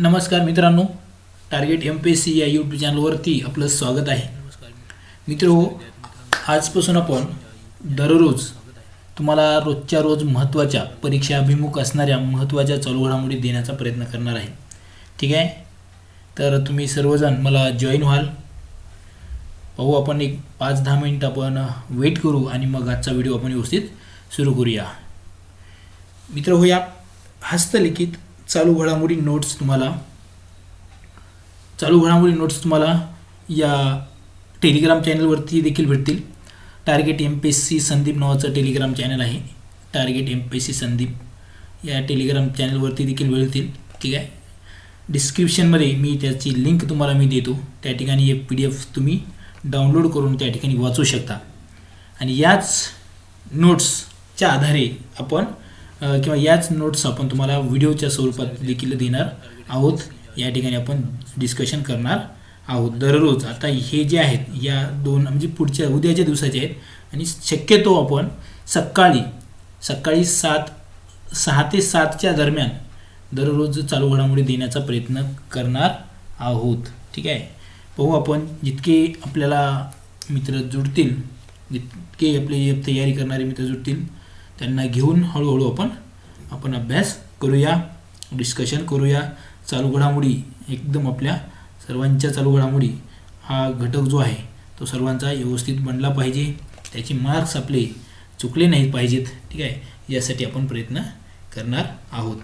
नमस्कार मित्रांनो target M P S C या यूट्यूब चॅनलवरती आपलं स्वागत आहे. मित्र हो आजपासून आपण दररोज तुम्हाला रोजच्या रोज महत्त्वाच्या परीक्षा अभिमुख असणाऱ्या महत्त्वाच्या चालू घडामोडी देण्याचा प्रयत्न करणार आहे. ठीक आहे? तर तुम्ही सर्वजण मला जॉईन व्हाल. पाहू आपण एक पाच दहा मिनिट आपण वेट करू आणि मग आजचा व्हिडिओ आपण व्यवस्थित सुरू करूया. मित्र हो या हस्तलिखित चालू घडामोडी नोट्स तुम्हाला. चालू घडामोडी नोट्स तुम्हाला या टेलिग्राम चॅनलवरती देखील भेटतील. Target M P S C Sandeep नावाचं टेलिग्राम चॅनल आहे. Target M P S C Sandeep या टेलिग्राम चॅनलवरती देखील मिळतील ठीक आहे? डिस्क्रिप्शनमध्ये मी त्याची लिंक तुम्हाला मी देतो. त्या ठिकाणी हे पी डी एफ तुम्ही डाउनलोड करून त्या ठिकाणी वाचू शकता. आणि याच नोट्सच्या आधारे आपण किंवा याच नोट्स आपण तुम्हाला व्हिडिओच्या स्वरूपात देखील देणार आहोत. या ठिकाणी आपण डिस्कशन करणार आहोत. दररोज आता हे जे आहेत या दोन म्हणजे पुढच्या उद्याच्या दिवसाचे आहेत. आणि शक्यतो आपण सकाळी सकाळी सात सहा ते सातच्या दरम्यान दररोज चालू घडामोडी देण्याचा प्रयत्न करणार आहोत. ठीक आहे? पाहू आपण जितके आपल्याला मित्र जुडतील जितके आपले तयारी करणारे मित्र जुडतील त्यांना घेऊन हळूहळू आपण आपण अभ्यास करूया डिस्कशन करूया. चालू घडामोडी एकदम आपल्या सर्वांच्या चालू घडामोडी हा घटक जो आहे तो सर्वांचा व्यवस्थित बनला पाहिजे. त्याचे मार्क्स आपले चुकले नाहीत पाहिजेत ठीक आहे? यासाठी आपण प्रयत्न करणार आहोत.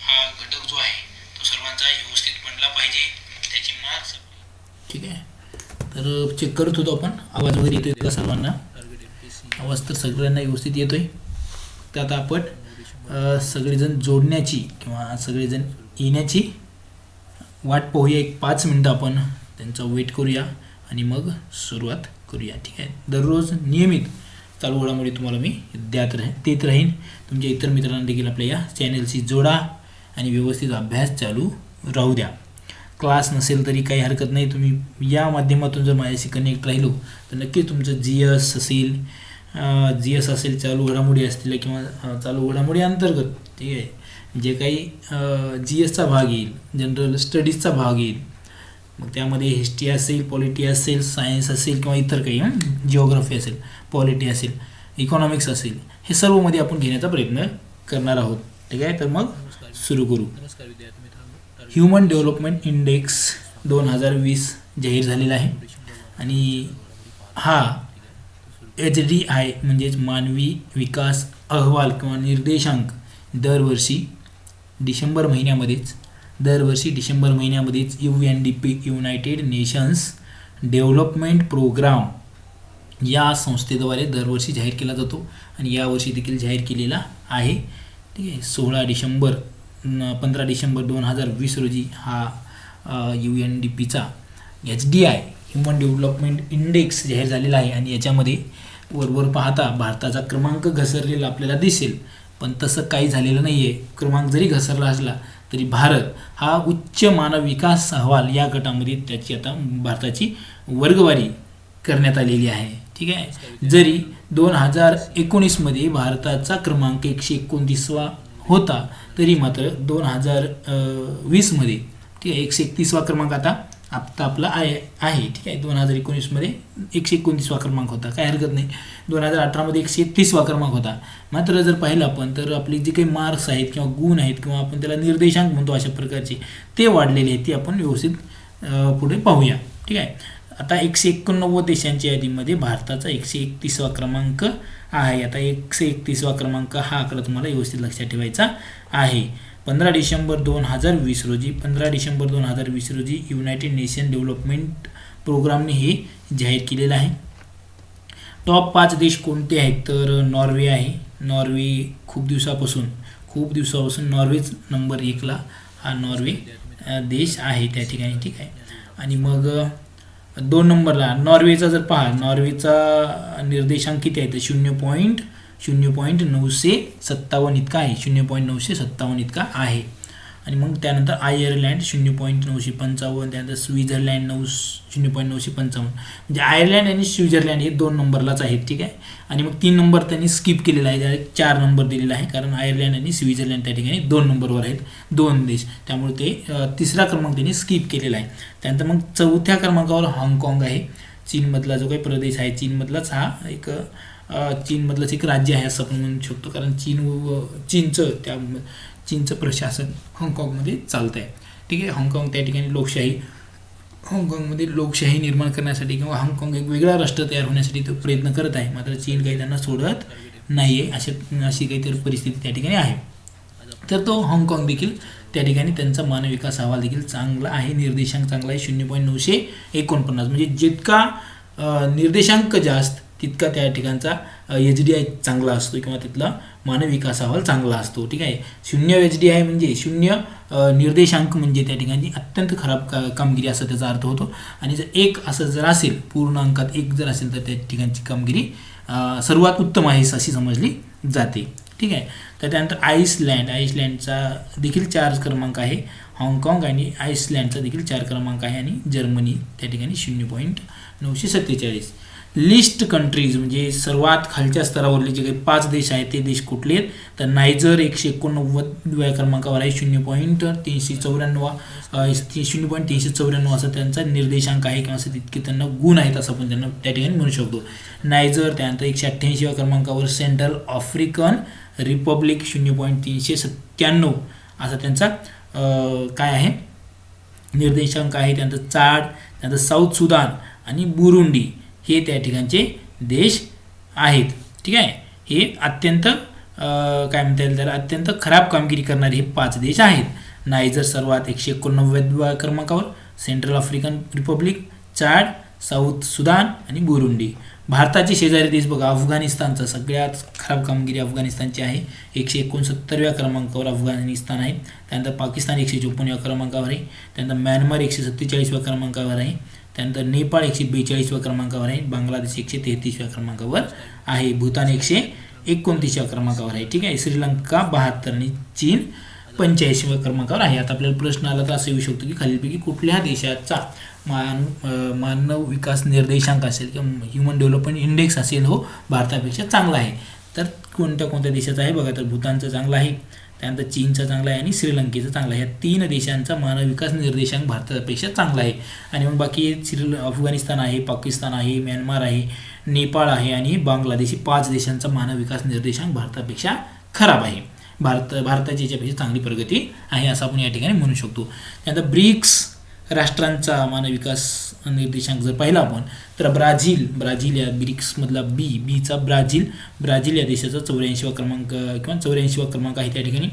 हा घटक जो आहे तो सर्वांचा व्यवस्थित बनला पाहिजे. त्याचे मार्क्स ठीक आहे? तर चेक करत होतो आपण. आवाज वगैरे येतोय का सर्वांना? आवाज तर सगळ्यांना व्यवस्थित येतोय. तर आता आपण सगळेजण जोडण्याची किंवा सगळेजण येण्याची वाट पाहूया. एक पाच मिनटं आपण त्यांचा वेट करूया आणि मग सुरुवात करूया. ठीक आहे? दररोज नियमित चालू घडामोडी तुम्हाला मी द्यात राहीन देत राहीन. तुमच्या इतर मित्रांना देखील आपल्या या चॅनलशी जोडा आणि व्यवस्थित अभ्यास चालू राहू द्या. क्लास नसेल तरी काही हरकत नाही. तुम्ही या माध्यमातून जर माझ्याशी कनेक्ट राहिलो तर नक्कीच तुमचं जी एस असेल जी एस असेल चालू घडामोडी असतील किंवा चालू घडामोडी अंतर्गत ठीक आहे? जे काही जी एसचा भाग येईल जनरल स्टडीजचा भाग येईल मग त्यामध्ये हिस्ट्री असेल पॉलिटी असेल सायन्स असेल किंवा इतर काही जिओग्राफी असेल पॉलिटी असेल इकॉनॉमिक्स असेल हे सर्वमध्ये आपण घेण्याचा प्रयत्न करणार आहोत ठीक आहे? तर मग सुरू करू. ह्युमन डेव्हलपमेंट इंडेक्स दोन हजार वीस जाहीर झालेला आहे. आणि हा एच डी आय म्हणजेच मानवी विकास अहवाल किंवा निर्देशांक दरवर्षी डिसेंबर महिन्यामध्येच दरवर्षी December महिन्यामध्येच U N D P United Nations Development Programme या संस्थेद्वारे दरवर्षी जाहीर केला जातो आणि यावर्षी देखील जाहीर केलेला आहे. ठीक आहे सोळा डिसेंबर पंधरा डिसेंबर दोन हजार वीस रोजी हा यू एन डी पीचा H D I human development index जाहीर झालेला आहे. आणि याच्यामध्ये वरवर पाहता भारताचा क्रमांक घसरलेला आपल्याला दिसेल. पण तसं काही झालेलं नाही आहे क्रमांक जरी घसरला असला तरी भारत हा उच्च मानव विकास अहवाल या गटामध्ये त्याची आता भारताची वर्गवारी करण्यात आलेली आहे. ठीक आहे? जरी दोन हजार एकोणीसमध्ये भारताचा क्रमांक एकशे एकोणतीसवा होता तरी मात्र दोन हजार वीसमध्ये ठीक आहे एकशे एकतीसवा क्रमांक आता आत्ता आपला आहे आहे ठीक आहे? दोन हजार एकोणीसमध्ये एकशे एकोणतीसवा क्रमांक होता. काय हरकत नाही. दोन हजार अठरामध्ये एकशे तीसवा क्रमांक होता. मात्र जर पाहिलं आपण तर आपले जे काही मार्क्स आहेत किंवा गुण आहेत किंवा आपण त्याला निर्देशांक म्हणतो अशा प्रकारचे ते वाढलेले आहेत ते आपण व्यवस्थित पुढे पाहूया. ठीक आहे? आता एकशे एकोणनव्वद देशांच्या यादीमध्ये भारताचा एकशे एकतीसवा क्रमांक आहे. आता एकशे एकतीसवा क्रमांक हा आकडा तुम्हाला व्यवस्थित लक्षात ठेवायचा आहे. पंधरा डिसेंबर दोन हजार वीस रोजी पंधरा डिसेंबर दोन हजार वीस रोजी युनायटेड नेशन डेव्हलपमेंट प्रोग्रामने हे जाहीर केलेलं आहे. टॉप पाच देश कोणते आहेत? तर नॉर्वे आहे. नॉर्वे खूप दिवसापासून खूप दिवसापासून नॉर्वेच नंबर एकला हा नॉर्वे देश आहे त्या ठिकाणी ठीक आहे. आणि मग दोन नंबरला नॉर्वेचा जर पहा नॉर्वेचा निर्देशांक किती आहे? तर शून्य पॉईंट शून्य पॉईंट नऊशे सत्तावन्न इतका आहे. शून्य पॉईंट नऊशे सत्तावन्न इतका आहे. आणि मग त्यानंतर आयर्लँड शून्य पॉईंट नऊशे पंचावन्न त्यानंतर स्वित्झर्लँड नऊ शून्य पॉईंट नऊशे पंचावन्न. म्हणजे आयर्लँड आणि स्वित्झर्लँड हे दोन नंबरलाच आहेत ठीक आहे? आणि मग तीन नंबर त्यांनी स्किप केलेला आहे. डायरेक्ट चार नंबर दिलेला आहे कारण आयर्लँड आणि स्वित्झर्लंड त्या ठिकाणी दोन नंबरवर आहेत. दोन देश. त्यामुळे ते तिसरा क्रमांक त्यांनी स्किप केलेला आहे. त्यानंतर मग चौथ्या क्रमांकावर हाँगकाँग आहे. चीनमधला जो काही प्रदेश आहे चीनमधलाच हा एक चीनमधलंच एक राज्य आहे असं आपण म्हणू शकतो. कारण चीन व चीनचं त्या चीनचं प्रशासन हाँगकाँगमध्ये चालतं आहे ठीक आहे? हाँगकाँग त्या ठिकाणी लोकशाही हाँगकाँगमध्ये लोकशाही निर्माण करण्यासाठी किंवा हाँगकाँग एक वेगळा राष्ट्र तयार होण्यासाठी तो प्रयत्न करत आहे. मात्र चीन काही त्यांना सोडत नाही आहे अशा अशी काहीतरी परिस्थिती त्या ठिकाणी आहे. तर तो हाँगकाँग देखील त्या ठिकाणी त्यांचा मानविकास अहवाल देखील चांगला आहे. निर्देशांक चांगला आहे. शून्य पॉईंट नऊशे एकोणपन्नास. म्हणजे जितका निर्देशांक जास्त तितका त्या ठिकाणचा एच डी आय चांगला असतो किंवा तिथला मानव विकास अहवाल चांगला असतो. ठीक आहे? शून्य एच डी आय म्हणजे शून्य निर्देशांक म्हणजे त्या ठिकाणी अत्यंत खराब का कामगिरी असा त्याचा अर्थ होतो. आणि जर एक असं जर असेल पूर्ण अंकात एक जर असेल तर त्या ठिकाणची कामगिरी सर्वात उत्तम आहे अशी समजली जाते. ठीक आहे? तर त्यानंतर आईसलँड आईसलँडचा देखील चार क्रमांक आहे. हाँगकाँग आणि आईसलँडचा देखील चार क्रमांक आहे आणि जर्मनी त्या ठिकाणी शून्य पॉईंट नऊशे सत्तेचाळीस. लिस्ट कंट्रीज म्हणजे सर्वात खालच्या स्तरावरले जे काही पाच देश आहेत ते देश कुठले आहेत? तर नायजर एकशे एकोणनव्वदव्या क्रमांकावर आहे शून्य पॉईंट तीनशे चौऱ्याण्णव शून्य पॉईंट तीनशे चौऱ्याण्णव असा त्यांचा निर्देशांक आहे किंवा असं तितके त्यांना गुण आहेत असं आपण त्यांना त्या ठिकाणी म्हणू शकतो. नायजर त्यानंतर एकशे अठ्ठ्याऐंशीव्या क्रमांकावर सेंट्रल आफ्रिकन रिपब्लिक शून्य पॉईंट तीनशे सत्त्याण्णव असा त्यांचा काय आहे? निर्देशांक आहे. त्यानंतर चाड त्यानंतर साऊथ सुदान आणि बुरुंडी. हे त्या ठिकाणचे देश आहेत. ठीक आहे? हे अत्यंत काय म्हणता येईल त्याला? अत्यंत खराब कामगिरी करणारे हे पाच देश आहेत. नायजर सर्वात एकशे एकोणनव्वद क्रमांकावर Central African Republic Chad South Sudan आणि बुरुंडी. भारताचे शेजारी देश बघा अफगाणिस्तानचा सगळ्यात खराब कामगिरी अफगाणिस्तानची आहे. एकशे एकोणसत्तरव्या क्रमांकावर अफगाणिस्तान आहे. त्यानंतर पाकिस्तान एकशे चोपन्नव्या क्रमांकावर आहे. त्यानंतर म्यानमार एकशे सत्तेचाळीसव्या क्रमांकावर आहे. त्यानंतर नेपाळ एकशे बेचाळीसव्या क्रमांकावर आहे. बांगलादेश एकशे तेहतीसव्या क्रमांकावर आहे. भूतान एकशे एकोणतीसव्या क्रमांकावर आहे. ठीक आहे? श्रीलंका बहात्तर आणि चीन पंच्याऐंशीव्या क्रमांकावर आहे. आता आपल्याला प्रश्न आला तर असं येऊ शकतो की खालीलपैकी कुठल्या देशाचा मान मानव विकास निर्देशांक असेल किंवा ह्युमन डेव्हलपमेंट इंडेक्स असेल हो भारतापेक्षा चांगला आहे. तर कोणत्या कोणत्या देशाचा आहे? बघा तर भूतानचा चांगला आहे. त्यानंतर चीनचा चांगला आहे आणि श्रीलंकेचा चांगला आहे. या तीन देशांचा मानव विकास निर्देशांक भारतापेक्षा चांगला आहे. आणि मग बाकी श्री अफगाणिस्तान आहे पाकिस्तान आहे म्यानमार आहे नेपाळ आहे आणि बांगलादेश पाच देशांचा मानव विकास निर्देशांक भारतापेक्षा खराब आहे. भारत भारताची याच्यापेक्षा चांगली प्रगती आहे असं आपण या ठिकाणी म्हणू शकतो. त्यानंतर ब्रिक्स राष्ट्रांचा मानव विकास निर्देशांक जर पाहिला आपण तर ब्राझील ब्राझील या ब्रिक्समधला बी बीचा ब्राझील ब्राझील या देशाचा चौऱ्याऐंशीवा क्रमांक किंवा चौऱ्याऐंशीवा क्रमांक आहे त्या ठिकाणी.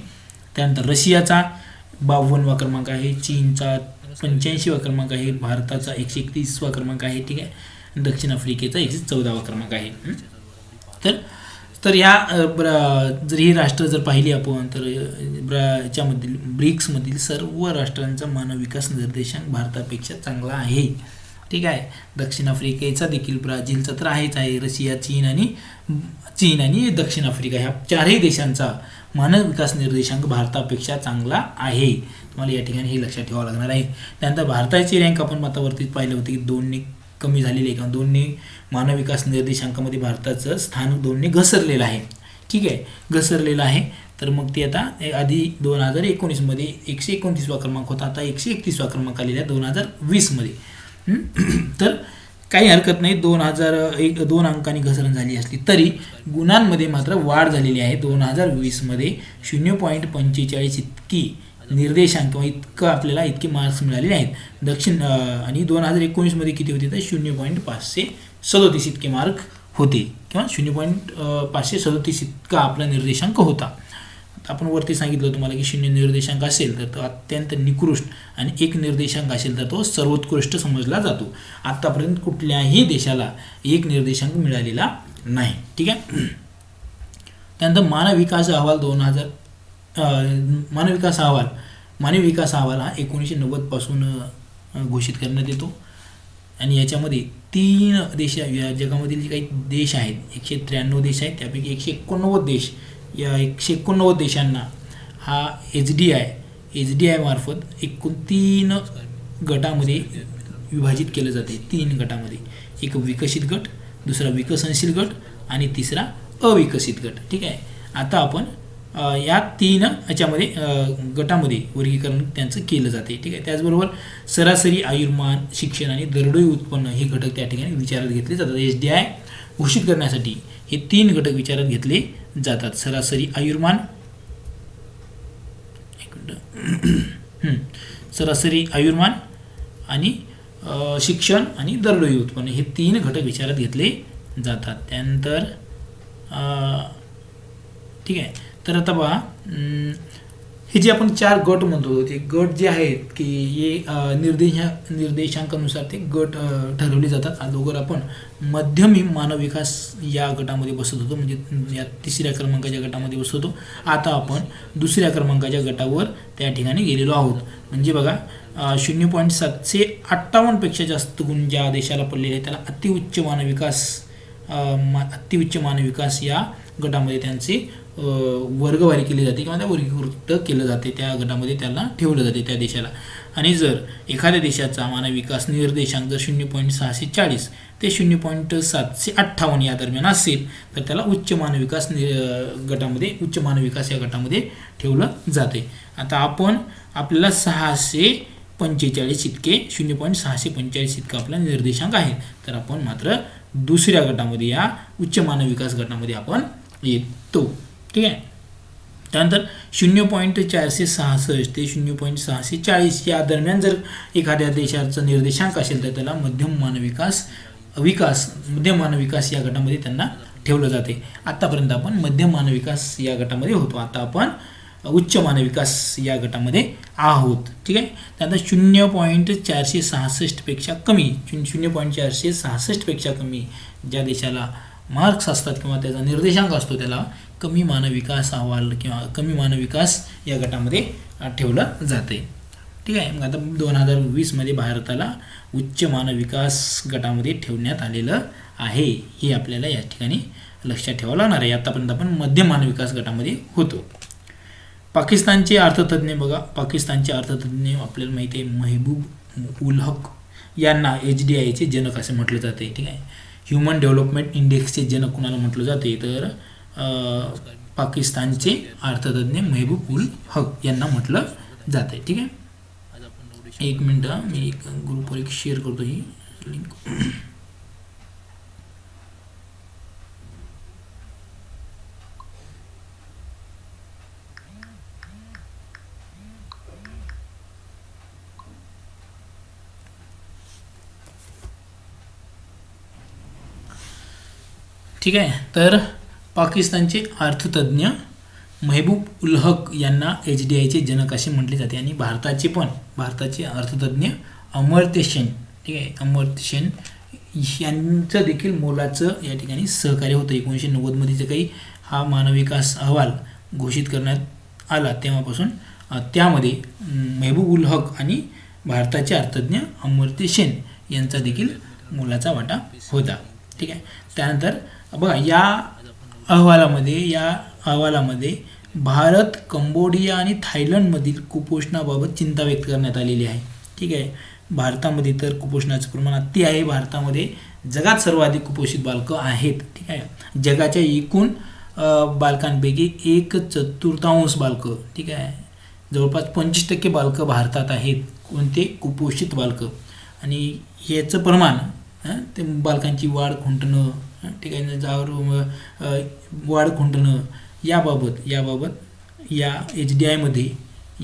त्यानंतर रशियाचा बावन्नवा क्रमांक आहे चीनचा पंच्याऐंशीवा क्रमांक आहे भारताचा एकशे एकतीसवा क्रमांक आहे ठीक आहे. दक्षिण आफ्रिकेचा एकशे चौदावा क्रमांक आहे. तर तर ह्या ब्रा- जर ही राष्ट्र जर पाहिली आपण तर ब्रा याच्यामधील ब्रिक्समधील सर्व राष्ट्रांचा मानव विकास निर्देशांक भारतापेक्षा चांगला आहे. ठीक आहे. दक्षिण आफ्रिकेचा देखील ब्राझीलचा तर आहेच आहे. रशिया चीन आणि चीन आणि दक्षिण आफ्रिका ह्या चारही देशांचा मानव विकास निर्देशांक भारतापेक्षा चांगला आहे. तुम्हाला या ठिकाणी हे लक्षात ठेवावं लागणार आहे. त्यानंतर भारताची रँक आपण मतावरती पाहिलं होतं की दोनने कमी झालेली आहे किंवा दोनने मानव विकास निर्देशांकामध्ये भारताचं स्थान दोनने घसरलेलं आहे. ठीक आहे. घसरलेलं आहे. तर मग ते आता ए- आधी दोन हजार एकोणीसमध्ये एकशे एकोणतीसवा क्रमांक होता. आता एकशे एकतीसवा क्रमांक आलेला आहे दोन हजार वीसमध्ये. तर काही हरकत नाही. दोन हजार एक दोन अंकांनी घसरण झाली असली तरी गुणांमध्ये मात्र वाढ झालेली आहे. दोन हजार वीसमध्ये शून्य पॉईंट पंचेचाळीस इतकी निर्देशांक किंवा इतकं आपल्याला इतके मार्क्स मिळालेले आहेत. दक्षिण आणि दोन हजार एकोणीसमध्ये किती होते तर शून्य पॉईंट पाचशे सदोतीस इतके मार्क होते. किंवा शून्य पॉईंट पाचशे सदोतीस इतका आपला निर्देशांक होता. आपण वरती सांगितलं तुम्हाला की शून्य निर्देशांक असेल तर तो अत्यंत निकृष्ट आणि एक निर्देशांक असेल तर तो सर्वोत्कृष्ट समजला जातो. आत्तापर्यंत कुठल्याही देशाला एक निर्देशांक मिळालेला नाही. ठीक आहे? त्यानंतर मानव विकास अहवाल दोन हजार मानव विकास अहवाल मानव विकास अहवाल हा एकोणीसशे नव्वदपासून घोषित करण्यात येतो. आणि याच्यामध्ये तीन देश या जगामधील जे काही देश आहेत एकशे त्र्याण्णव देश आहेत त्यापैकी एकशे एकोणनव्वद देश या एकशे एकोणनव्वद देशांना हा H D I H D आयमार्फत एकूण तीन गटामध्ये विभाजित केलं जाते. तीन गटामध्ये. एक विकसित गट दुसरा विकसनशील गट आणि तिसरा अविकसित गट. ठीक आहे? आता आपण या तीन याच्यामध्ये गटामध्ये वर्गीकरण त्यांचं केलं जाते. ठीक आहे? त्याचबरोबर सरासरी आयुर्मान शिक्षण आणि दरडोई उत्पन्न हे घटक त्या ठिकाणी विचारात घेतले जातात. एच डी आय घोषित करण्यासाठी हे तीन घटक विचारात घेतले जातात. सरासरी आयुर्मान. सरासरी आयुर्मान आणि शिक्षण आणि दरडोई उत्पन्न हे तीन घटक विचारात घेतले जातात. त्यानंतर ठीक आहे. तर आता पहा हे जे आपण चार गट म्हणतो ते गट जे आहेत की हे निर्देश निर्देशा निर्देशांकानुसार ते गट ठरवले जातात. अगोदर आपण मध्यम मानव विकास या गटामध्ये बसत होतो म्हणजे या तिसऱ्या क्रमांकाच्या गटामध्ये बसत होतो. आता आपण दुसऱ्या क्रमांकाच्या गटावर त्या ठिकाणी गेलेलो आहोत. म्हणजे बघा शून्य पॉईंट सातशे अठ्ठावन्नपेक्षा जास्त गुण ज्या देशाला पडलेले आहेत त्याला अतिउच्च मानव विकास मा अतिउच्च मानव विकास या गटामध्ये त्यांचे वर्गवारी केली जाते किंवा त्या वर्गीकृत केलं जाते त्या गटामध्ये त्याला ठेवलं जाते त्या देशाला. आणि जर एखाद्या देशाचा मानव विकास निर्देशांक जर शून्य पॉईंट सहाशे चाळीस ते शून्य पॉईंट सातशे अठ्ठावन्न या दरम्यान असेल तर त्याला उच्च मानव विकास नि गटामध्ये उच्च मानव विकास या गटामध्ये ठेवलं जाते. आता आपण आपल्याला सहाशे पंचेचाळीस इतके शून्य पॉईंट सहाशे पंचेचाळीस इतका आपला निर्देशांक आहे. तर आपण मात्र दुसऱ्या गटामध्ये या उच्च मानव विकास गटामध्ये आपण येतो. ठीक आहे? त्यानंतर शून्य पॉईंट चारशे सहासष्ट ते शून्य पॉईंट सहाशे चाळीस या दरम्यान जर एखाद्या देशाचा निर्देशांक असेल तर त्याला मध्यम मानविकास विकास विकास मध्यम मानव विकास या गटामध्ये त्यांना ठेवलं जाते. आत्तापर्यंत आपण मध्यम मानविकास या गटामध्ये होतो. आता आपण उच्च मानविकास या गटामध्ये आहोत. ठीक आहे? त्यानंतर शून्य पॉईंट चारशे सहासष्टपेक्षा कमी शून्य पॉईंट चारशे सहासष्टपेक्षा कमी ज्या देशाला मार्क्स असतात किंवा त्याचा निर्देशांक असतो त्याला कमी मानव विकास अहवाल किंवा कमी मानविकास या गटामध्ये ठेवलं जाते ठीक आहे? मग आता दोन हजार वीसमध्ये भारताला उच्च मानव विकास गटामध्ये ठेवण्यात आलेलं आहे. हे आपल्याला या ठिकाणी लक्षात ठेवावं लागणार आहे. आतापर्यंत आपण मध्यम मानव विकास गटामध्ये होतो. पाकिस्तानचे अर्थतज्ञ बघा. पाकिस्तानचे अर्थतज्ञ आपल्याला माहिती आहे महबूब उल हक यांना एच डी आयचे जनक असे म्हटलं जाते ठीक आहे? ह्युमन डेव्हलपमेंट इंडेक्सचे जनक कुणाला म्हटलं जाते तर पाकिस्तानचे अर्थतज्ञ मेहबूब उल हक यांना म्हटलं जाते ठीक आहे? एक मिनटं मी एक ग्रुपवर एक शेअर करतो ही लिंक ठीक आहे? तर पाकिस्तानचे अर्थतज्ञ मेहबूब उल हक यांना एच डी आयचे जनक असे म्हटले जाते. आणि भारताचे पण भारताचे अर्थतज्ञ अमर्त्य सेन ठीक आहे? अमर्त्य सेन यांचं देखील मोलाचं या ठिकाणी सहकार्य होतं. एकोणीसशे नव्वदमध्ये जे काही हा मानव विकास अहवाल घोषित करण्यात आला तेव्हापासून. त्यामध्ये मेहबूब उल हक आणि भारताचे अर्थतज्ञ अमर्त्य सेन यांचा देखील मोलाचा वाटा होता. ठीक आहे? त्यानंतर बघा या अहवालामध्ये या अहवालामध्ये भारत कंबोडिया आणि थायलंडमधील कुपोषणाबाबत चिंता व्यक्त करण्यात आलेली आहे. ठीक आहे? भारतामध्ये तर कुपोषणाचं प्रमाण अति आहे. भारतामध्ये जगात सर्वाधिक कुपोषित बालकं आहेत. ठीक आहे? जगाच्या एकूण बालकांपैकी एक चतुर्थांश बालकं ठीक आहे? जवळपास पंचवीस टक्के बालकं भारतात आहेत. कोणते? कुपोषित बालकं. आणि याचं प्रमाण ते बालकांची वाढ खुंटणं ठीक आहे जावर वाढ खुंटणं याबाबत याबाबत या एच डी आयमध्ये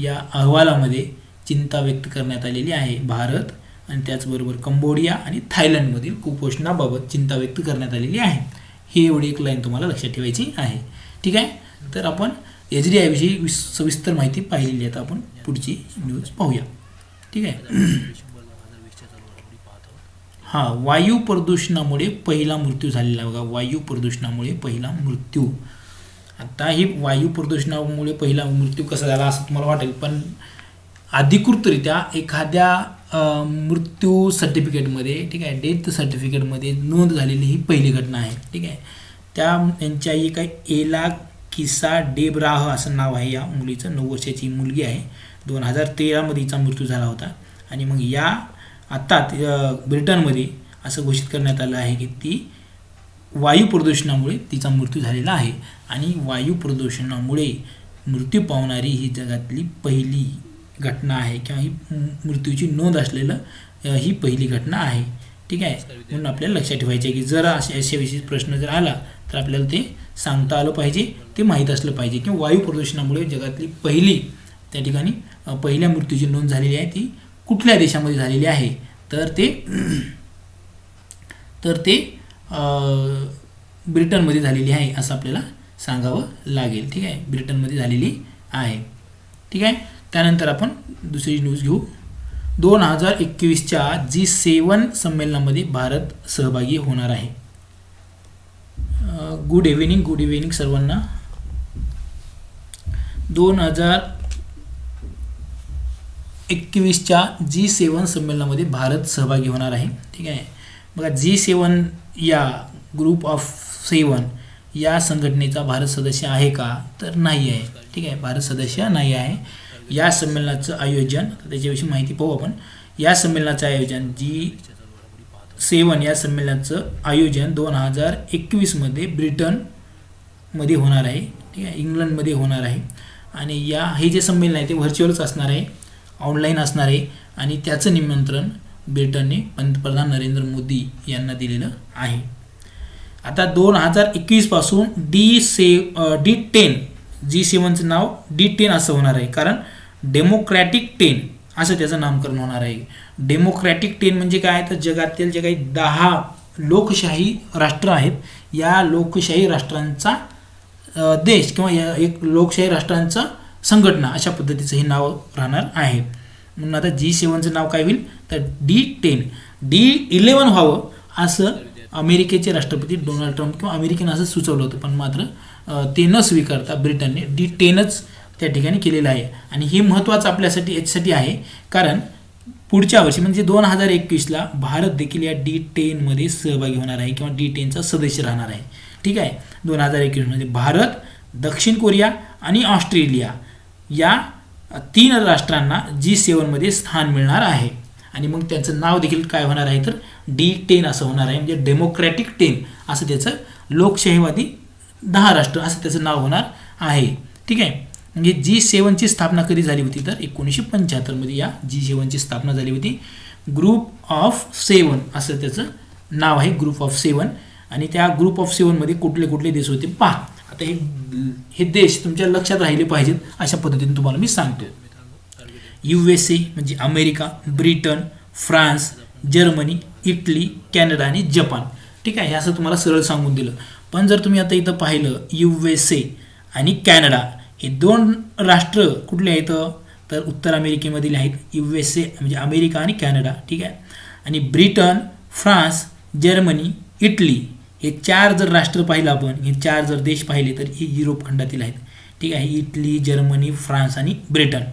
या अहवालामध्ये चिंता व्यक्त करण्यात आलेली आहे. भारत आणि त्याचबरोबर कंबोडिया आणि थायलंडमधील कुपोषणाबाबत चिंता व्यक्त करण्यात आलेली आहे. ही एवढी एक लाईन तुम्हाला लक्षात ठेवायची आहे. ठीक आहे? तर आपण एच डी आयविषयी सविस्तर माहिती पाहिलेली आहे. आता आपण पुढची न्यूज पाहूया. ठीक आहे? हां वायू प्रदूषणामुळे पहिला मृत्यू झालेला बघा. वायू प्रदूषणामुळे पहिला मृत्यू. आता ही वायू प्रदूषणामुळे पहिला मृत्यू कसा झाला असं तुम्हाला वाटेल पण अधिकृतरित्या एखाद्या मृत्यू सर्टिफिकेटमध्ये ठीक आहे डेथ सर्टिफिकेटमध्ये नोंद झालेली ही पहिली घटना आहे ठीक आहे. त्या यांच्या एक एला किसा डेबराह असं नाव आहे या मुलीचं. नऊ वर्षाची मुलगी आहे. दोन हजार तेरामध्ये हिचा मृत्यू झाला होता. आणि मग या आत्ता ब्रिटनमध्ये असं घोषित करण्यात आलं आहे की ती वायू प्रदूषणामुळे तिचा मृत्यू झालेला आहे आणि वायू प्रदूषणामुळे मृत्यू पावणारी ही जगातली पहिली घटना आहे किंवा ही मृत्यूची नोंद असलेलं ही पहिली घटना आहे. ठीक आहे? म्हणून आपल्याला लक्षात ठेवायचे आहे की जर अशा अशाविषयी प्रश्न जर आला तर आपल्याला ते सांगता आलं पाहिजे ते माहीत असलं पाहिजे. किंवा वायू प्रदूषणामुळे जगातली पहिली त्या ठिकाणी पहिल्या मृत्यूची नोंद झालेली आहे ती कुठल्या देशामध्ये झालेली आहे? तर ते तर ते ब्रिटनमध्ये झालेली आहे असं आपल्याला सांगावं लागेल. ठीक आहे? ब्रिटनमध्ये झालेली आहे. ठीक आहे? त्यानंतर आपण दुसरी न्यूज घेऊ. दोन हजार एकवीसच्या जी सेवन संमेलनामध्ये भारत सहभागी होणार आहे. गुड इव्हिनिंग गुड इव्हिनिंग सर्वांना. दोन हजार एकवीसच्या जी सेवन संमेलनामध्ये भारत सहभागी होणार आहे. ठीक आहे? बघा जी सेवन या ग्रुप ऑफ सेवन या संघटनेचा भारत सदस्य आहे का? तर नाही आहे. ठीक आहे? भारत सदस्य नाही आहे. या संमेलनाचं आयोजन त्याच्याविषयी माहिती पाहू आपण. या संमेलनाचं आयोजन जी सेवन या संमेलनाचं आयोजन दोन हजार एकवीसमध्ये ब्रिटनमध्ये होणार आहे. ठीक आहे? इंग्लंडमध्ये होणार आहे. आणि या हे जे संमेलन आहे ते व्हर्च्युअलच असणार आहे. ऑनलाईन असणार आहे आणि त्याचं निमंत्रण ब्रिटनने पंतप्रधान नरेंद्र मोदी यांना दिलेलं आहे. आता दोन हजार एकवीसपासून डी से डी टेन जी सेवनचं नाव डी टेन असं होणार आहे. कारण डेमोक्रॅटिक टेन असं त्याचं नामकरण होणार आहे. डेमोक्रॅटिक टेन म्हणजे काय? तर जगातील जे काही दहा लोकशाही राष्ट्र आहेत या लोकशाही राष्ट्रांचा देश किंवा या एक लोकशाही राष्ट्रांचा संघटना अशा पद्धतीचं हे नाव राहणार आहे. म्हणून आता जी सेवनचं नाव काय होईल? तर डी टेन. डी इलेवन व्हावं असं अमेरिकेचे राष्ट्रपती डोनाल्ड ट्रम्प किंवा अमेरिकेनं असं सुचवलं होतं. पण मात्र ते न स्वीकारता ब्रिटनने डी टेनच त्या ठिकाणी केलेलं आहे. आणि हे महत्त्वाचं आपल्यासाठी याच्यासाठी आहे. कारण पुढच्या वर्षी म्हणजे दोन हजार एकवीसला भारत देखील या डी टेनमध्ये सहभागी होणार आहे किंवा डी टेनचा सदस्य राहणार आहे. ठीक आहे? दोन हजार एकवीसमध्ये म्हणजे भारत दक्षिण कोरिया आणि ऑस्ट्रेलिया. या तीन राष्ट्रांना जी सेवनमध्ये स्थान मिळणार आहे. आणि मग त्याचं नाव देखील काय होणार आहे तर डी टेन असं होणार आहे. म्हणजे डेमोक्रॅटिक टेन असं त्याचं लोकशाहीवादी दहा राष्ट्र असं त्याचं नाव होणार आहे. ठीक आहे? म्हणजे जी सेवनची स्थापना कधी झाली होती तर एकोणीसशे पंच्याहत्तरमध्ये या जी सेवनची स्थापना झाली होती. ग्रुप ऑफ सेवन असं त्याचं नाव आहे. ग्रुप ऑफ सेवन आणि त्या ग्रुप ऑफ सेवनमध्ये कुठले कुठले देश होते? पहा आता हे हे देश तुमच्या लक्षात राहिले पाहिजेत अशा पद्धतीने तुम्हाला मी सांगतो यू एस ए म्हणजे America Britain France Germany Italy Canada आणि जपान. ठीक आहे? हे असं तुम्हाला सरळ सांगून दिलं. पण जर तुम्ही आता इथं पाहिलं यू एस ए आणि कॅनडा हे दोन राष्ट्र कुठले आहेत? तर उत्तर अमेरिकेमधील आहेत यू एस ए म्हणजे अमेरिका आणि कॅनडा. ठीक आहे? आणि ब्रिटन फ्रान्स जर्मनी इटली. हे चार जर राष्ट्र पाहिलं आपण हे चार जर देश पाहिले तर हे युरोप खंडातील आहेत. ठीक आहे? इटली जर्मनी फ्रान्स आणि ब्रिटन.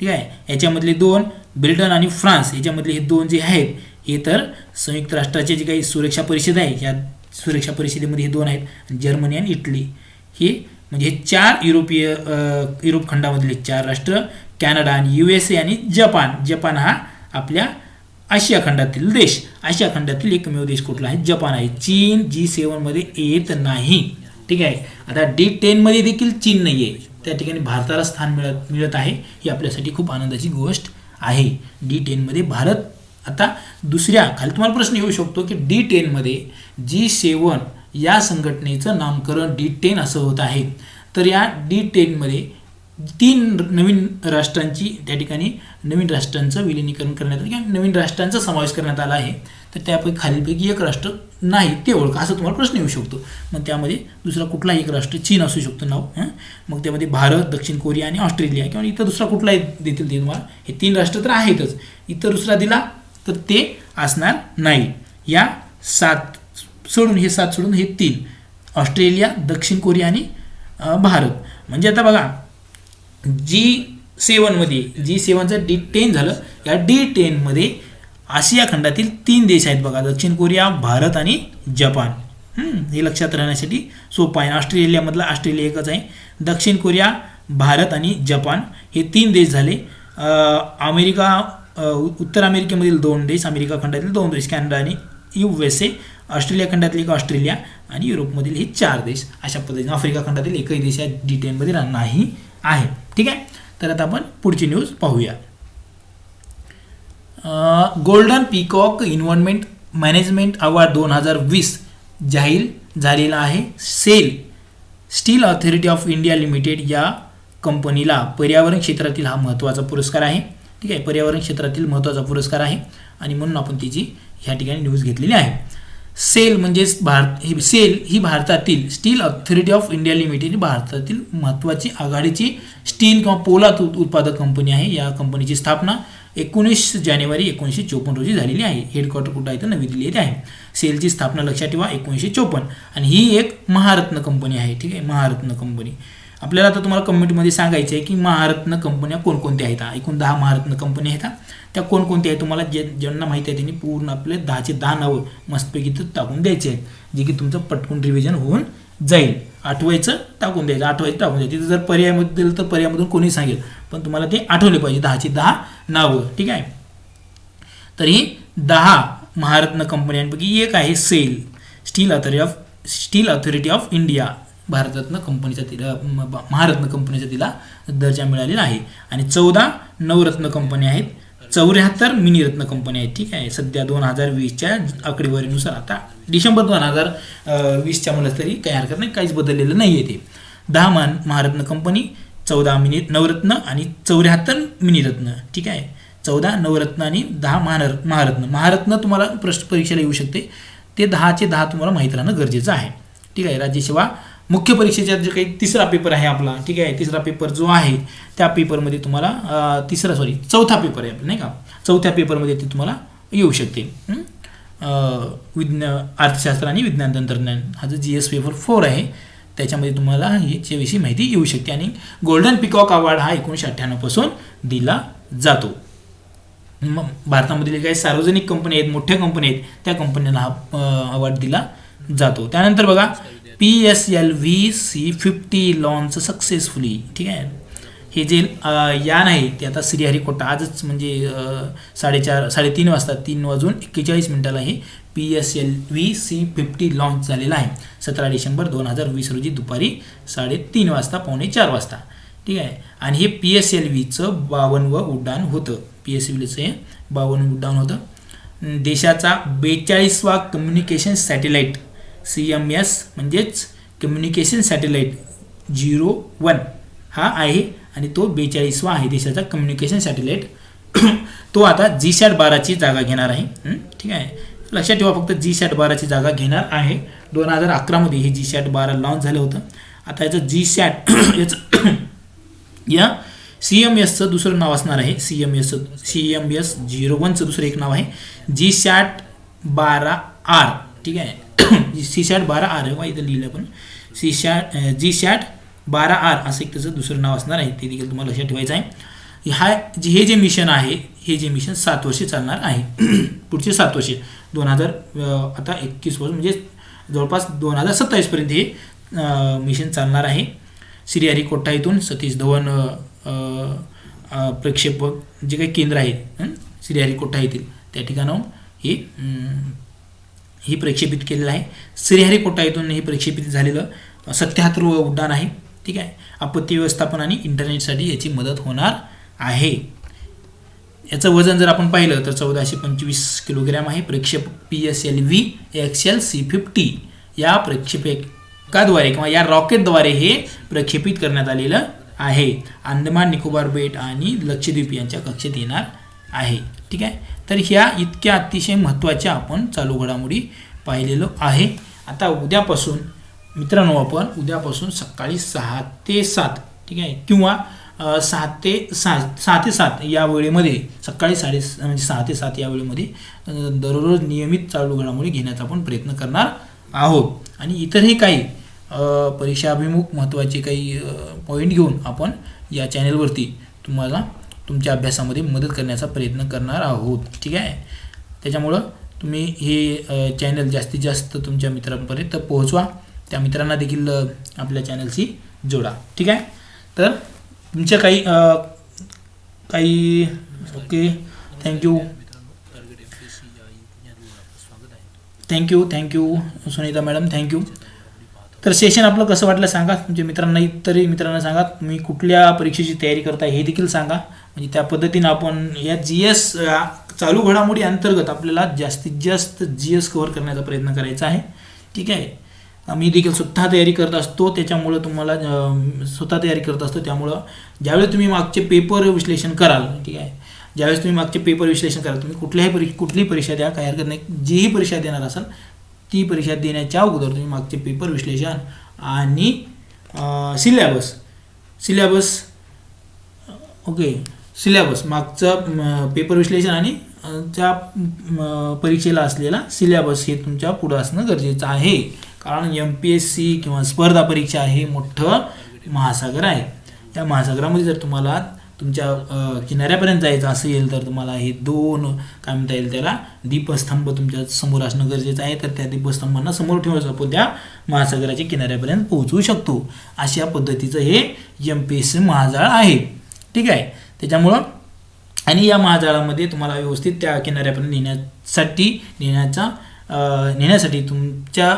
ठीक आहे? याच्यामधले दोन ब्रिटन आणि फ्रान्स याच्यामधले हे दोन जे आहेत हे तर संयुक्त राष्ट्राचे जे काही सुरक्षा परिषद आहे या सुरक्षा परिषदेमध्ये हे दोन आहेत जर्मनी आणि इटली. हे म्हणजे हे चार युरोपीय युरोप खंडामधले चार राष्ट्र कॅनडा आणि यू एस ए आणि जपान. जपान हा आपल्या आशिया खंडातील देश. आशिया खंडातील एकमेव देश कुठला आहे? जपान आहे. चीन जी सेवनमध्ये येत नाही. ठीक आहे? आता डी टेनमध्ये देखील चीन नाही आहे त्या ठिकाणी भारताला स्थान मिळत मिळत आहे. ही आपल्यासाठी खूप आनंदाची गोष्ट आहे. डी टेनमध्ये भारत आता दुसऱ्या खाली तुम्हाला प्रश्न येऊ शकतो की डी टेनमध्ये जी सेवन या संघटनेचं नामकरण डी टेन असं होत आहे. तर या डी टेनमध्ये तीन नवीन राष्ट्रांची त्या ठिकाणी नवीन राष्ट्रांचं विलिनीकरण करण्यात आलं किंवा नवीन राष्ट्रांचा समावेश करण्यात आला आहे. तर त्यापैकी खालीलपैकी एक राष्ट्र नाही ते ओळखा. असं तुम्हाला प्रश्न येऊ शकतो. मग त्यामध्ये दुसरा कुठलाही एक राष्ट्र चीन असू शकतो नाव मग त्यामध्ये भारत दक्षिण कोरिया आणि ऑस्ट्रेलिया किंवा इतर दुसरा कुठलाही देतील ते तुम्हाला. हे तीन राष्ट्र तर आहेतच. इतर दुसरा दिला तर ते असणार नाही. या सात सोडून हे सात सोडून हे तीन. ऑस्ट्रेलिया दक्षिण कोरिया आणि भारत. म्हणजे आता बघा जी सेवनमध्ये जी सेवनचं डी टेन झालं. या डी टेनमध्ये आशिया खंडातील तीन देश आहेत बघा. दक्षिण कोरिया भारत आणि जपान. हे लक्षात राहण्यासाठी सोपं आहे. ऑस्ट्रेलियामधला ऑस्ट्रेलिया एकच आहे. दक्षिण कोरिया भारत आणि जपान हे तीन देश झाले. अमेरिका उत्तर अमेरिकेमधील दोन देश अमेरिका खंडातील दोन देश कॅनडा आणि यू एस ए ऑस्ट्रेलिया खंडातील एक ऑस्ट्रेलिया आणि युरोपमधील हे चार देश. अशा पद्धतीने आफ्रिका खंडातील एकही देश या डी टेनमध्ये नाही. आहे. ठीक आहे? तर आता आपण पुढची न्यूज पाहूया. Golden Peacock Environment Management Award दोन हजार वीस जाहीर झालेला आहे. SAIL Steel Authority of India Limited या कंपनीला पर्यावरण क्षेत्रातील हा महत्त्वाचा पुरस्कार आहे. ठीक आहे? पर्यावरण क्षेत्रातील महत्त्वाचा पुरस्कार आहे. आणि म्हणून आपण तिची ह्या ठिकाणी न्यूज घेतलेली आहे. सेल म्हणजेच भारत ही सेल ही भारतातील Steel Authority of India Limited भारतातील महत्त्वाची आघाडीची स्टील किंवा पोलाद उत- उत्पादक कंपनी आहे. या कंपनीची स्थापना एकोणीस जानेवारी एकोणीसशे चोपन्न रोजी झालेली आहे. हेडक्वार्टर कुठं आहे तर नवी दिल्ली येथे आहे. सेलची स्थापना लक्षात ठेवा एकोणीसशे चोपन्न. आणि ही एक महारत्न कंपनी आहे. ठीक आहे? महारत्न कंपनी. आपल्याला आता तुम्हाला कमेंटमध्ये सांगायचं आहे की महारत्न कंपन्या कोणकोणत्या आहेत? एकूण दहा महारत्न कंपन्या आहेत त्या कोणकोणत्या आहेत तुम्हाला जे ज्यांना माहिती आहे त्यांनी पूर्ण आपले दहाचे दहा नावं मस्तपैकी तिथं टाकून द्यायचे आहेत जे की तुमचं पटकून रिव्हिजन होऊन जाईल. आठवायचं टाकून द्यायचं आठवायचं टाकून द्यायचं. तिथं जर पर्यायमध्ये दिलं तर पर्यायामधून कोणी सांगेल पण तुम्हाला ते आठवले पाहिजे दहाची दहा नावं ठीक आहे? तर ही दहा महारत्न कंपन्यांपैकी एक आहे SAIL Steel Authority of Steel Authority of India. Bharat Ratna कंपनीचा तिला महारत्न कंपनीचा तिला दर्जा मिळालेला आहे. आणि चौदा नवरत्न कंपन्या आहेत. चौऱ्याहत्तर मिनीरत्न कंपन्या आहेत. ठीक आहे. सध्या दोन हजार वीसच्या आकडेवारीनुसार आता डिसेंबर दोन हजार वीसच्या म्हणलं तरी काही हरकत नाही. काहीच बदललेलं नाही आहे ते. दहा मान महारत्न कंपनी चौदा मिनी नवरत्न आणि चौऱ्याहत्तर मिनीरत्न. ठीक आहे. चौदा नवरत्न आणि दहा महार महारत्न. महारत्न तुम्हाला प्रश्न परीक्षेला येऊ शकते. ते दहाचे दहा तुम्हाला माहीत राहणं गरजेचं आहे. ठीक आहे. राज्यसेवा मुख्य परीक्षेच्या जे काही तिसरा पेपर आहे आपला ठीक आहे? तिसरा पेपर जो आहे त्या पेपरमध्ये तुम्हाला तिसरा सॉरी चौथा पेपर आहे आपला नाही का? चौथ्या पेपरमध्ये ते तुम्हाला येऊ शकते. विज्ञ विज्ञा अर्थशास्त्र आणि विज्ञान तंत्रज्ञान. हा जो जी एस पेपर फोर आहे त्याच्यामध्ये तुम्हाला याच्याविषयी माहिती येऊ शकते आणि गोल्डन पिकॉक अवॉर्ड हा एकोणीसशे अठ्ठ्याण्णवपासून दिला जातो. मग भारतामधील काही सार्वजनिक कंपनी आहेत मोठ्या कंपनी आहेत त्या कंपन्यांना हा अवॉर्ड दिला जातो. त्यानंतर बघा P S L V C fifty launch successfully ठीक आहे? हे जे यान आहे ते आता श्रीहरिकोटा आजच म्हणजे साडेचार साडेतीन वाजता तीन वाजून एक्केचाळीस मिनिटाला हे P S L V C fifty launch झालेलं आहे. सतरा डिसेंबर दोन हजार वीस रोजी दुपारी साडेतीन वाजता पावणे चार वाजता ठीक आहे? आणि हे पी एस एल व्हीचं बावनवं उड्डाण होतं. पी एस एल व्हीचं हे बावन्न उड्डाण होतं. देशाचा बेचाळीसवा communication satellite C M S म्हणजेच कम्युनिकेशन सॅटेलाईट झिरो वन हा आहे आणि तो बेचाळीसवा आहे देशाचा कम्युनिकेशन सॅटेलाईट तो आता जी सॅट बाराची जागा घेणार आहे. ठीक आहे. लक्षात ठेवा फक्त जी सॅट बाराची जागा घेणार आहे. दोन हजार अकरामध्ये हे जी सॅट बारा लॉन्च झालं होतं. आता याचं जी सॅट याचं या सी एम एसचं दुसरं नाव असणार आहे. सी एम एसचं सी एम एस झिरो वनचं दुसरं एक नाव आहे. जी सॅट बारा आर ठीक आहे. सी सॅट बारा आर आहे. वा इथं लिहिलं पण सी सॅट जी सॅट बारा आर असं एक त्याचं दुसरं नाव असणार आहे. ते देखील तुम्हाला लक्षात ठेवायचं आहे. हा जे हे जे मिशन आहे हे जे मिशन सात वर्षे चालणार आहे. पुढचे सात वर्षे. दोन हजार आता एकवीस वर्ष म्हणजे जवळपास दोन हजार सत्तावीसपर्यंत हे मिशन चालणार आहे. श्रीहरिकोटा इथून सतीश धवन प्रक्षेपक जे काही केंद्र आहेत श्रीहरी श्रीहरिकोटा येथील त्या ठिकाणाहून हे हे प्रक्षेपित केलेलं आहे. श्रीहरिकोटा येथून हे प्रक्षेपित झालेलं सत्याहत्तर उड्डाण आहे. ठीक आहे? आपत्ती व्यवस्थापन आणि इंटरनेटसाठी याची मदत होणार आहे. याचं वजन जर आपण पाहिलं तर चौदाशे पंचवीस किलोग्रॅम आहे. प्रक्षेप P S L V X L C fifty या प्रक्षेपकाद्वारे किंवा या रॉकेटद्वारे हे प्रक्षेपित करण्यात आलेलं आहे. अंदमान निकोबार बेट आणि लक्षद्वीप यांच्या कक्षेत येणार आहे. ठीक आहे? तर ह्या इतक्या अतिशय महत्त्वाच्या आपण चालू घडामोडी पाहिलेलो आहे. आता उद्यापासून मित्रांनो आपण उद्यापासून सकाळी सहा ते सात ठीक आहे किंवा सहा ते सहा सहा ते सात या वेळेमध्ये सकाळी साडे म्हणजे सहा ते सात या वेळेमध्ये दररोज नियमित चालू घडामोडी घेण्याचा आपण प्रयत्न करणार आहोत. आणि इतरही काही परीक्षाभिमुख महत्त्वाचे काही पॉईंट घेऊन आपण या चॅनेलवरती तुम्हाला तुमच्या अभ्यासामध्ये मदत करण्याचा प्रयत्न करणार आहोत. ठीक आहे? त्याच्यामुळं तुम्ही हे चॅनल जास्तीत जास्त तुमच्या मित्रांपर्यंत पोहोचवा. त्या मित्रांना देखील आपल्या चॅनलशी जोडा. ठीक आहे? तर तुमच्या काही काही okay. Thank you thank you thank you Sunita madam thank you तर सेशन आपलं कसं वाटलं सांगा. तुमच्या मित्रांना इतरही मित्रांना सांगा. तुम्ही कुठल्या परीक्षेची तयारी करता हे देखील सांगा. म्हणजे त्या पद्धतीनं आपण या जी एस चालू घडामोडी अंतर्गत आपल्याला जास्तीत जास्त जी एस कव्हर करण्याचा प्रयत्न करायचा आहे. ठीक आहे? मी देखील स्वतः तयारी करत असतो त्याच्यामुळं तुम्हाला स्वतः तयारी करत असतो त्यामुळं ज्यावेळेस तुम्ही मागचे पेपर विश्लेषण कराल ठीक आहे? ज्यावेळेस तुम्ही मागचे पेपर विश्लेषण कराल तुम्ही कुठल्याही परी कुठलीही परीक्षा द्या काही हरकत नाही. जीही परीक्षा देणार असाल ती परीक्षा देण्याच्या अगोदर तुम्ही मागचे पेपर विश्लेषण आणि सिलॅबस सिलॅबस ओके. सिलॅबस मागचं पेपर विश्लेषण आणि त्या परीक्षेला असलेला सिलॅबस हे तुमच्या पुढं असणं गरजेचं आहे. कारण एम पी एस सी किंवा स्पर्धा परीक्षा हे मोठं महासागर आहे. त्या महासागरामध्ये जर तुम्हाला तुमच्या किनाऱ्यापर्यंत जायचं असेल तर तुम्हाला हे दोन काय म्हणता येईल त्याला दीपस्तंभ तुमच्यासमोर असणं गरजेचं आहे. तर त्या दीपस्तंभांना समोर ठेवून आपण त्या महासागराच्या किनाऱ्यापर्यंत पोहोचू शकतो. अशा पद्धतीचं हे एम पी एस सी महाजाळ आहे. ठीक आहे? त्याच्यामुळं आणि या महाजाळामध्ये तुम्हाला व्यवस्थित त्या किनाऱ्यापर्यंत नेण्यासाठी नेण्याचा नेण्यासाठी तुमच्या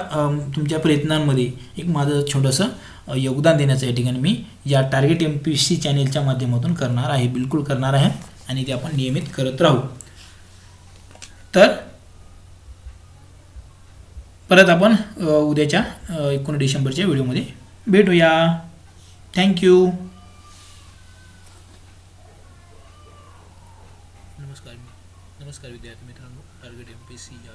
तुमच्या प्रयत्नांमध्ये एक माझं छोटंसं योगदान देण्याचं या ठिकाणी मी या टार्गेट एम पी सी चॅनेलच्या माध्यमातून करणार आहे. बिलकुल करणार आहे आणि ते आपण नियमित करत राहू. तर परत आपण उद्याच्या एकोण एकोणीस डिसेंबरच्या व्हिडिओमध्ये भेटूया. थँक्यू नमस्कार नमस्कार विद्यार्थी मित्रांनो टार्गेट एम पी सी या